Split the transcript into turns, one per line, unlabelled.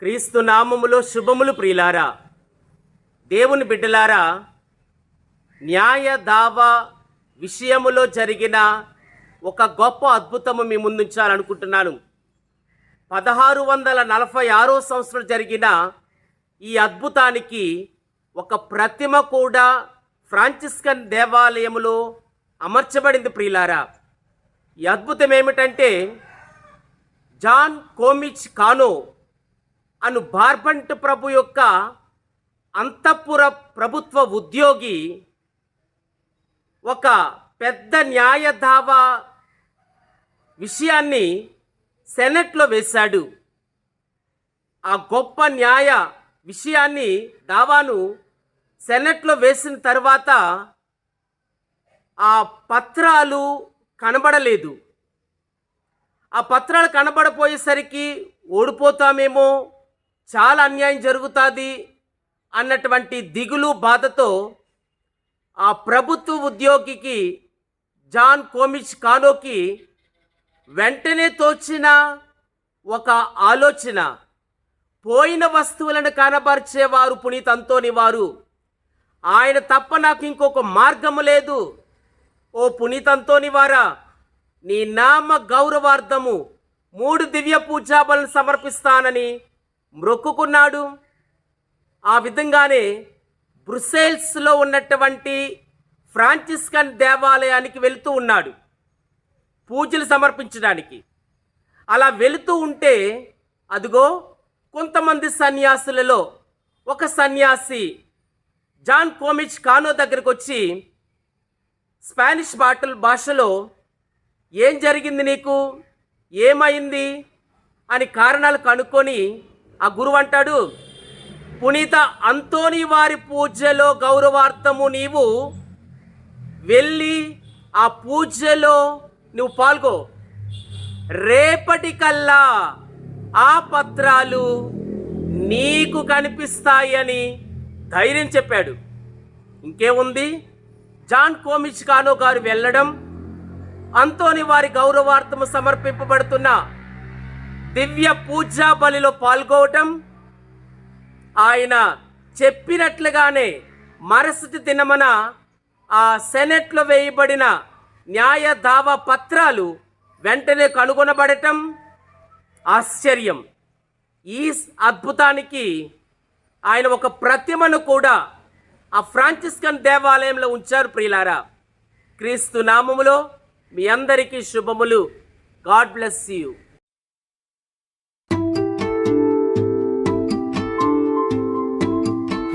క్రీస్తు నామములో శుభములు ప్రియులారా దేవుని బిడ్డలారా న్యాయ దావా విషయములో జరిగిన ఒక గొప్ప అద్భుతము మీ ముందుంచాలనుకుంటున్నాను. పదహారు వందల నలభై ఆరో సంవత్సరం జరిగిన ఈ అద్భుతానికి ఒక ప్రతిమ కూడా ఫ్రాంచిస్కన్ దేవాలయములో అమర్చబడింది ప్రియులారా. ఈ అద్భుతం ఏమిటంటే జాన్ కోమిచ్ కానో అను బార్బంట్ ప్రభు యొక్క అంతఃపుర ప్రభుత్వ ఉద్యోగి ఒక పెద్ద న్యాయ దావా విషయాన్ని సెనెట్లో వేశాడు. ఆ గొప్ప న్యాయ విషయాన్ని దావాను సెనెట్లో వేసిన తర్వాత ఆ పత్రాలు కనబడలేదు. ఆ పత్రాలు కనబడపోయేసరికి ఓడిపోతామేమో చాలా అన్యాయం జరుగుతుంది అన్నటువంటి దిగులు బాధతో ఆ ప్రభుత్వ ఉద్యోగికి జాన్ కోమిచ్ కానోకి వెంటనే తోచిన ఒక ఆలోచన. పోయిన వస్తువులను కనబరిచేవారు పునీత్ అంతోని వారు. ఆయన తప్ప నాకు ఇంకొక మార్గము లేదు. ఓ పునీత్ అంతోని వారా నీ నామ గౌరవార్థము మూడు దివ్య పూజాబలను సమర్పిస్తానని మ్రొక్కుకున్నాడు. ఆ విధంగానే బ్రుసెల్స్లో ఉన్నటువంటి ఫ్రాంచిస్కన్ దేవాలయానికి వెళుతూ ఉన్నాడు పూజలు సమర్పించడానికి. అలా వెళుతూ ఉంటే అదిగో కొంతమంది సన్యాసులలో ఒక సన్యాసి జాన్ కోమిచ్ కానో దగ్గరకు వచ్చి స్పానిష్ బాటల్ భాషలో ఏం జరిగింది నీకు? ఏమైంది? అని కారణాలు కనుక్కొని ఆ గురువు అంటాడు పునీత అంతోని వారి పూజలో గౌరవార్థము నీవు వెళ్ళి ఆ పూజలో నువ్వు పాల్గో. రేపటికల్లా ఆ పత్రాలు నీకు కనిపిస్తాయని ధైర్యం చెప్పాడు. ఇంకేముంది? జాన్ కోమిచ్కానో గారు వెళ్ళడం అంతోని వారి గౌరవార్థము సమర్పింపబడుతున్న దివ్య పూజా బలిలో పాల్గొవటం ఆయన చెప్పినట్లుగానే మరుసటి దినమన ఆ సెనెట్లో వేయబడిన న్యాయ దావా పత్రాలు వెంటనే కనుగొనబడటం ఆశ్చర్యం. ఈ అద్భుతానికి ఆయన ఒక ప్రతిమను కూడా ఆ ఫ్రాంచిస్కన్ దేవాలయంలో ఉంచారు ప్రియులారా. క్రీస్తు నామములో మీ అందరికీ శుభములు. God bless you.